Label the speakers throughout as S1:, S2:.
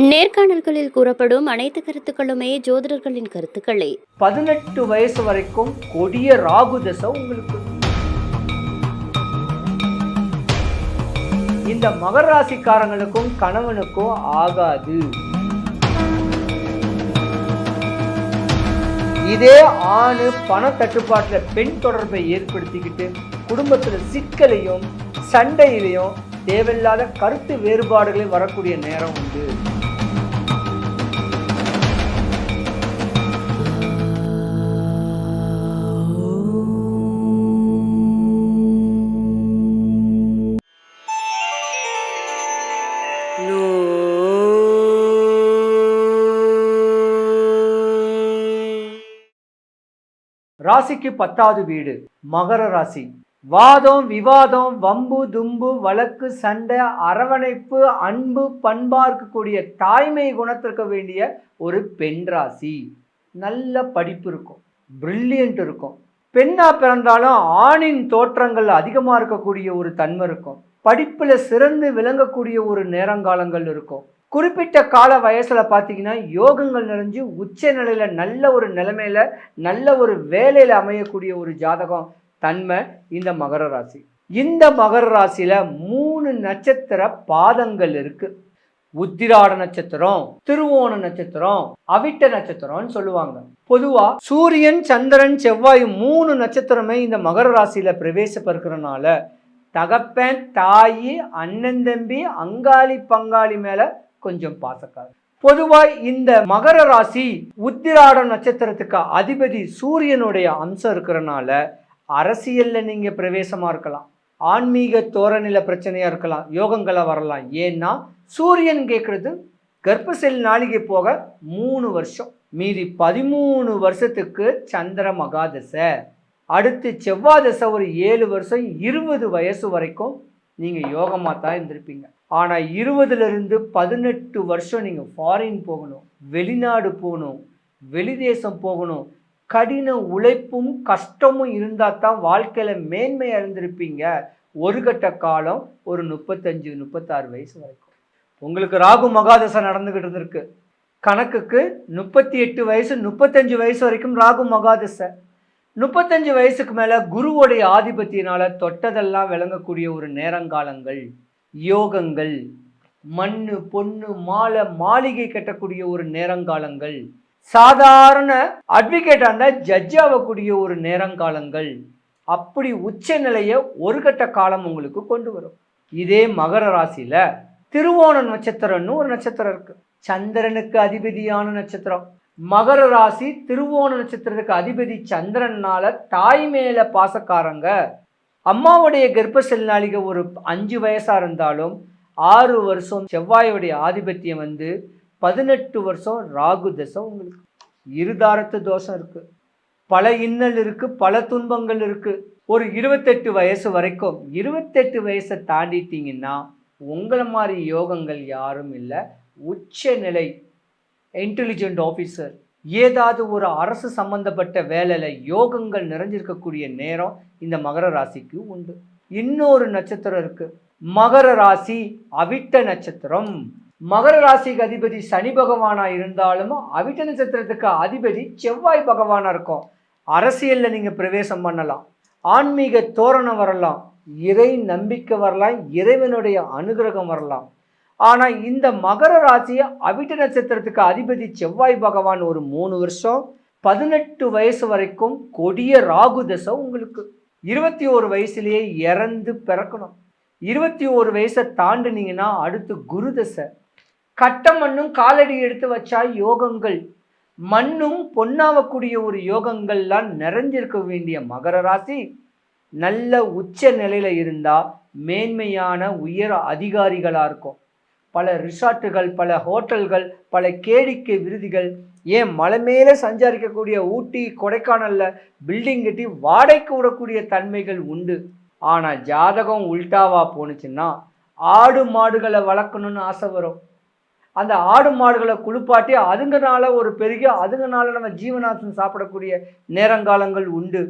S1: நேர்காணல்களில் கூறப்படும் அனைத்து கருத்துக்களுமே ஜோதிடர்களின் கருத்துக்களே.
S2: பதினெட்டு வயசு வரைக்கும் கொடிய ராகு தசை உங்களுக்கு இந்த மகர ராசிக்காரங்களுக்கும் கணவனுக்கும் ஆகாது. இதே ஆணு பண தட்டுப்பாட்டில் பெண் தொடர்பை ஏற்படுத்திக்கிட்டு குடும்பத்தில் சிக்கலையும் சண்டையிலையும் தேவையில்லாத கருத்து வேறுபாடுகளையும் வரக்கூடிய நேரம் உண்டு. ராசிக்கு பத்தாவது வீடு மகர ராசி. வாதம் விவாதம் வம்பு தும்பு வழக்கு சண்டை அரவணைப்பு அன்பு பண்பா இருக்கக்கூடிய தாய்மை குணத்திற்க வேண்டிய ஒரு பெண் ராசி. நல்ல படிப்பு இருக்கும் பிரில்லியன்ட் இருக்கும். பெண்ணா பிறந்தாலும் ஆணின் தோற்றங்கள் அதிகமாக இருக்கக்கூடிய ஒரு தன்மை இருக்கும். படிப்பில் சிறந்து விளங்கக்கூடிய ஒரு நேரங்காலங்கள் இருக்கும். குறிப்பிட்ட கால வயசில் பார்த்தீங்கன்னா யோகங்கள் நிறைஞ்சு உச்ச நிலையில் நல்ல ஒரு நிலைமையில் நல்ல ஒரு வேலையில் அமையக்கூடிய ஒரு ஜாதகம் தன்மை இந்த மகர ராசி. இந்த மகர ராசியில் மூணு நட்சத்திர பாதங்கள் இருக்குது உத்திராட நட்சத்திரம் திருவோண நட்சத்திரம் அவிட்ட நட்சத்திரம்னு சொல்லுவாங்க. பொதுவா சூரியன் சந்திரன் செவ்வாய் மூணு நட்சத்திரமே இந்த மகர ராசியில பிரவேசப்படுறதுனால தகப்பன் தாயி அண்ணன் தம்பி அங்காளி பங்காளி மேல கொஞ்சம் பாசக்கார் பொதுவாய் இந்த மகர ராசி உத்திராட நட்சத்திரத்துக்கு அதிபதி சூரியனுடைய அம்சம் இருக்கிறனால அரசியல்ல நீங்க பிரவேசமா இருக்கலாம். ஆன்மீக தோரநில பிரச்சனையா இருக்கலாம். யோகங்களை வரலாம். ஏன்னா சூரியன் கேட்கறது கர்ப்பசெல் நாளிகை போக மூணு வருஷம். மீதி பதிமூணு வருஷத்துக்கு சந்திர மகாதசை. அடுத்து செவ்வாதசை ஒரு ஏழு வருஷம் இருபது வயசு வரைக்கும் நீங்கள் யோகமாக தான் இருந்திருப்பீங்க. ஆனால் இருபதுலேருந்து பதினெட்டு வருஷம் நீங்கள் ஃபாரின் போகணும் வெளிநாடு போகணும் வெளிதேசம் போகணும். கடின உழைப்பும் கஷ்டமும் இருந்தால் தான் வாழ்க்கையில் மேன்மையாக இருந்திருப்பீங்க ஒரு கட்ட காலம் ஒரு முப்பத்தஞ்சு முப்பத்தாறு வயசு வரைக்கும். உங்களுக்கு ராகு மகாதசை நடந்துக்கிட்டு இருந்திருக்கு கணக்குக்கு முப்பத்தி எட்டு வயசு முப்பத்தஞ்சு வயசு வரைக்கும் ராகு மகாதசை. முப்பத்தஞ்சு வயசுக்கு மேலே குருவோடைய ஆதிபத்தியனால் தொட்டதெல்லாம் விளங்கக்கூடிய ஒரு நேரங்காலங்கள். யோகங்கள் மண்ணு பொண்ணு மாலை மாளிகை கட்டக்கூடிய ஒரு நேரங்காலங்கள் சாதாரண அட்வொகேட்டாக இருந்தால் ஜட்ஜ் ஆகக்கூடிய ஒரு நேரங்காலங்கள் அப்படி உச்ச நிலையை ஒரு கட்ட காலம் உங்களுக்கு கொண்டு வரும். இதே மகர ராசியில் திருவோண நட்சத்திரம்னு ஒரு நட்சத்திரம் இருக்கு. சந்திரனுக்கு அதிபதியான நட்சத்திரம். மகர ராசி திருவோண நட்சத்திரத்துக்கு அதிபதி சந்திரனால தாய் மேல பாசக்காரங்க அம்மாவுடைய கர்ப்ப செல் ஒரு அஞ்சு வயசாக இருந்தாலும் ஆறு வருஷம் செவ்வாயுடைய ஆதிபத்தியம் வந்து பதினெட்டு வருஷம் ராகு தசை உங்களுக்கு. இருதாரத்து தோஷம் இருக்குது பல இன்னல் இருக்குது பல துன்பங்கள் இருக்குது ஒரு இருபத்தெட்டு வயசு வரைக்கும் இருபத்தெட்டு வயசை தாண்டிட்டீங்கன்னா உங்களை மாதிரி யோகங்கள் யாரும் இல்லை. உச்ச நிலை இன்டெலிஜென்ட் ஆஃபீஸர் ஏதாவது ஒரு அரசு சம்பந்தப்பட்ட வேலையில் யோகங்கள் நிறைஞ்சிருக்கக்கூடிய நேரம் இந்த மகர ராசிக்கு உண்டு. இன்னொரு நட்சத்திரம் இருக்கு. மகர ராசி அவிட்ட நட்சத்திரம். மகர ராசிக்கு அதிபதி சனி பகவானா இருந்தாலும் அவிட்ட நட்சத்திரத்துக்கு அதிபதி செவ்வாய் பகவானா இருக்கும். அரசியல்ல நீங்க பிரவேசம் பண்ணலாம். ஆன்மீக தோரணம் வரலாம். இறை நம்பிக்கை வரலாம். இறைவனுடைய அனுகிரகம் வரலாம். ஆனால் இந்த மகர ராசியை அவிட்ட நட்சத்திரத்துக்கு அதிபதி செவ்வாய் பகவான் ஒரு மூணு வருஷம் பதினெட்டு வயசு வரைக்கும் கொடிய ராகு தசை உங்களுக்கு. இருபத்தி ஒரு வயசுலேயே இறந்து பிறக்கணும். இருபத்தி ஒரு வயசை தாண்டினீங்கன்னா அடுத்து குரு தசை. கட்ட மண்ணும் காலடி எடுத்து வச்சா யோகங்கள். மண்ணும் பொன்னாவக்கூடிய ஒரு யோகங்கள்லாம் நிறைஞ்சிருக்க வேண்டிய மகர ராசி. நல்ல உச்ச நிலையில் இருந்தால் மேன்மையான உயர் அதிகாரிகளாக இருக்கும். பல ரிசார்ட்டுகள் பல ஹோட்டல்கள் பல கேடிக்கை விருதிகள். ஏன் மலை மேலே சஞ்சாரிக்கக்கூடிய ஊட்டி கொடைக்கானலில் பில்டிங் கட்டி வாடகைக்கு விடக்கூடிய தன்மைகள் உண்டு. ஆனால் ஜாதகம் உல்டாவா போணுச்சுன்னா ஆடு மாடுகளை வளர்க்கணும்னு ஆசை வரும். அந்த ஆடு மாடுகளை குளிப்பாட்டி அதுங்கனால ஒரு பெரிய அதுங்கனால நம்ம ஜீவனாசம் சாப்பிடக்கூடிய நேரங்காலங்கள் உண்டு.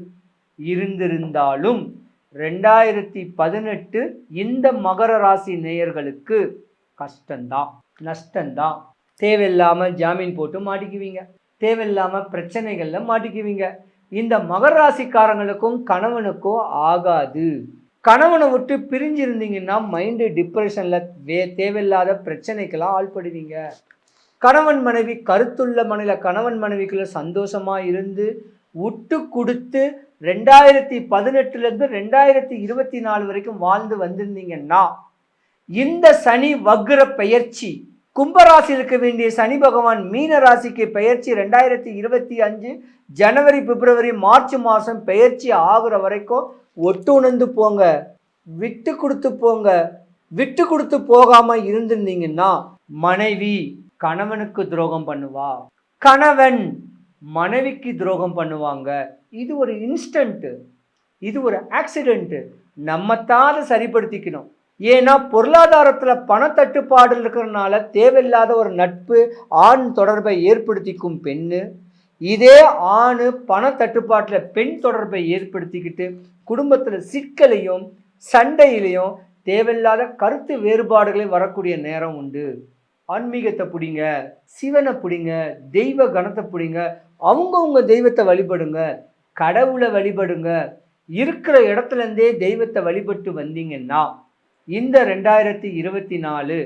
S2: இருந்திருந்தாலும் ரெண்டாயிரத்தி பதினெட்டு இந்த மகர ராசி நேயர்களுக்கு கஷ்டந்தான் நஷ்டந்தான் தேவையில்லாமல் ஜாமீன் போட்டு மாட்டிக்குவீங்க. தேவையில்லாமல் பிரச்சனைகளில் மாட்டிக்குவீங்க. இந்த மகர ராசிக்காரங்களுக்கும் கணவனுக்கும் ஆகாது. கணவனை விட்டு பிரிஞ்சிருந்தீங்கன்னா மைண்டு டிப்ரெஷனில் வே தேவையில்லாத பிரச்சனைக்கெல்லாம் ஆள்படுவீங்க. கணவன் மனைவி கருத்துள்ள மனையில கணவன் மனைவிக்குள்ள சந்தோஷமாக இருந்து விட்டு கொடுத்து ரெண்டாயிரத்தி பதினெட்டுலேருந்து ரெண்டாயிரத்தி இருபத்தி நாலு வரைக்கும் வாழ்ந்து வந்திருந்தீங்கன்னா இந்த சனி வக்ர பெயர்ச்சி கும்பராசி இருக்க வேண்டிய சனி பகவான் மீன ராசிக்கு பெயர்ச்சி ரெண்டாயிரத்தி இருபத்தி அஞ்சு ஜனவரி பிப்ரவரி மார்ச் மாதம் பெயர்ச்சி ஆகுற வரைக்கும் ஒட்டு உணர்ந்து போங்க. விட்டு கொடுத்து போங்க. விட்டு கொடுத்து போகாமல் இருந்திருந்தீங்கன்னா மனைவி கணவனுக்கு துரோகம் பண்ணுவா. கணவன் மனைவிக்கு துரோகம் பண்ணுவாங்க. இது ஒரு இன்ஸ்டன்ட்டு இது ஒரு ஆக்சிடெண்ட்டு நம்ம தான் அதை சரிப்படுத்திக்கணும். ஏன்னா பொருளாதாரத்தில் பணத்தட்டுப்பாடு இருக்கிறதுனால தேவையில்லாத ஒரு நட்பு ஆண் தொடர்பை ஏற்படுத்திக்கும் பெண்ணு. இதே ஆண் பணத்தட்டுப்பாட்டில் பெண் தொடர்பை ஏற்படுத்திக்கிட்டு குடும்பத்தில் சிக்கலையும் சண்டையிலையும் தேவையில்லாத கருத்து வேறுபாடுகளை வரக்கூடிய நேரம் உண்டு. ஆன்மீகத்தை பிடிங்க சிவனை பிடிங்க தெய்வ கணத்தை பிடிங்க அவங்கவுங்க தெய்வத்தை வழிபடுங்க கடவுளை வழிபடுங்க. இருக்கிற இடத்துலேருந்தே தெய்வத்தை வழிபட்டு வந்தீங்கன்னா இந்த ரெண்டாயிரத்தி இருபத்தி நாலு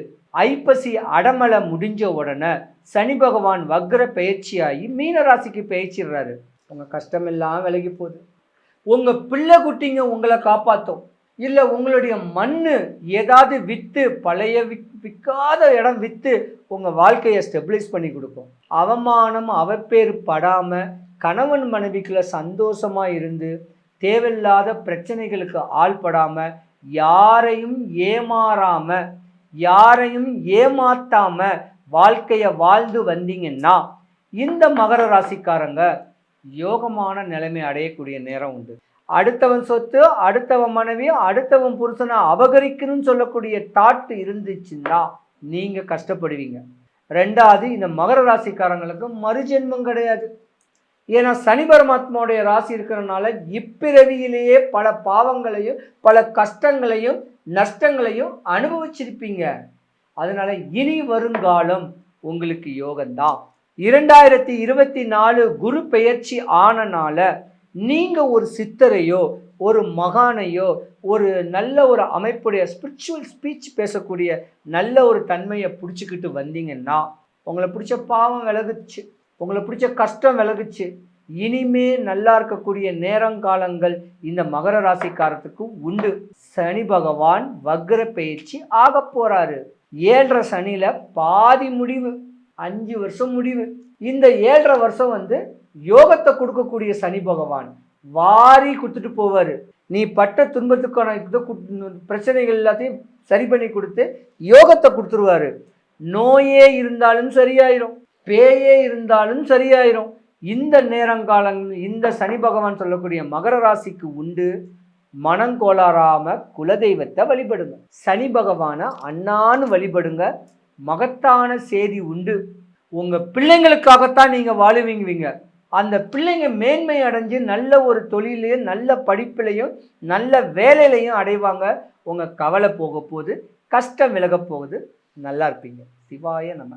S2: ஐப்பசி அடமலை முடிஞ்ச உடனே சனி பகவான் வக்ர பயிற்சியாகி மீனராசிக்கு பயிற்சிடுறாரு. உங்கள் கஷ்டமெல்லாம் விலகி போகுது. உங்கள் பிள்ளை குட்டிங்க உங்களை காப்பாற்றும் இல்லை உங்களுடைய மண்ணு ஏதாவது விற்று பழைய விக் விற்காத இடம் விற்று உங்கள் வாழ்க்கையை ஸ்டெபிளைஸ் பண்ணி கொடுக்கும். அவமானம் அவப்பேர் படாமல் கணவன் மனைவிக்குள்ள சந்தோஷமாக இருந்து தேவையில்லாத பிரச்சனைகளுக்கு ஆள்படாமல் யாரையும் ஏமாறாம யாரையும் ஏமாத்தாம வாழ்க்கையை வாழ்ந்து வந்தீங்கன்னா இந்த மகர ராசிக்காரங்க யோகமான நிலைமை அடையக்கூடிய நேரம் உண்டு. அடுத்தவன் சொத்து அடுத்தவன் மனைவி அடுத்தவன் புருஷனை அபகரிக்கணும்னு சொல்லக்கூடிய தாட்டு இருந்துச்சுன்னா நீங்கள் கஷ்டப்படுவீங்க. ரெண்டாவது இந்த மகர ராசிக்காரங்களுக்கு மறுஜென்மம் கிடையாது. ஏன்னா சனி பரமாத்மாவுடைய ராசி இருக்கிறனால இப்பிறவியிலேயே பல பாவங்களையும் பல கஷ்டங்களையும் நஷ்டங்களையும் அனுபவிச்சிருப்பீங்க. அதனால இனி வருங்காலம் உங்களுக்கு யோகம்தான். இரண்டாயிரத்தி இருபத்தி நாலு குரு பெயர்ச்சி ஆனனால நீங்கள் ஒரு சித்தரையோ ஒரு மகானையோ ஒரு நல்ல ஒரு அமைப்புடைய ஸ்பிரிச்சுவல் ஸ்பீச் பேசக்கூடிய நல்ல ஒரு தன்மையை பிடிச்சிக்கிட்டு வந்தீங்கன்னா உங்களை பிடிச்ச பாவம் விலகுச்சு. உங்களை பிடிச்ச கஷ்டம் விலகுச்சு. இனிமே நல்லா இருக்கக்கூடிய நேரங்காலங்கள் இந்த மகர ராசிக்காரத்துக்கு உண்டு. சனி பகவான் வக்ர பயிற்சி ஆக போறாரு. ஏழரை சனியில பாதி முடிவு அஞ்சு வருஷம் முடிவு. இந்த ஏழரை வருஷம் வந்து யோகத்தை கொடுக்கக்கூடிய சனி பகவான். வாரி கொடுத்துட்டு போவார். நீ பட்ட துன்பத்துக்கான இதை பிரச்சனைகள் எல்லாத்தையும் சரி பண்ணி கொடுத்து யோகத்தை கொடுத்துருவாரு. நோயே இருந்தாலும் சரியாயிரும். பேயே இருந்தாலும் சரியாயிரும். இந்த நேரங்காலம் இந்த சனி பகவான் சொல்லக்கூடிய மகர ராசிக்கு உண்டு. மனங்கோளாறாம குலதெய்வத்தை வழிபடுங்க. சனி பகவானை அண்ணான்னு வழிபடுங்க. மகத்தான செய்தி உண்டு. உங்கள் பிள்ளைங்களுக்காகத்தான் நீங்கள் வாழுவீங்குவீங்க. அந்த பிள்ளைங்க மேன்மை அடைஞ்சு நல்ல ஒரு தொழிலையும் நல்ல படிப்பிலையும் நல்ல வேலையிலையும் அடைவாங்க. உங்கள் கவலை போக போகுது. கஷ்டம் விலக போகுது. நல்லா இருப்பீங்க. சிவாய நம்ம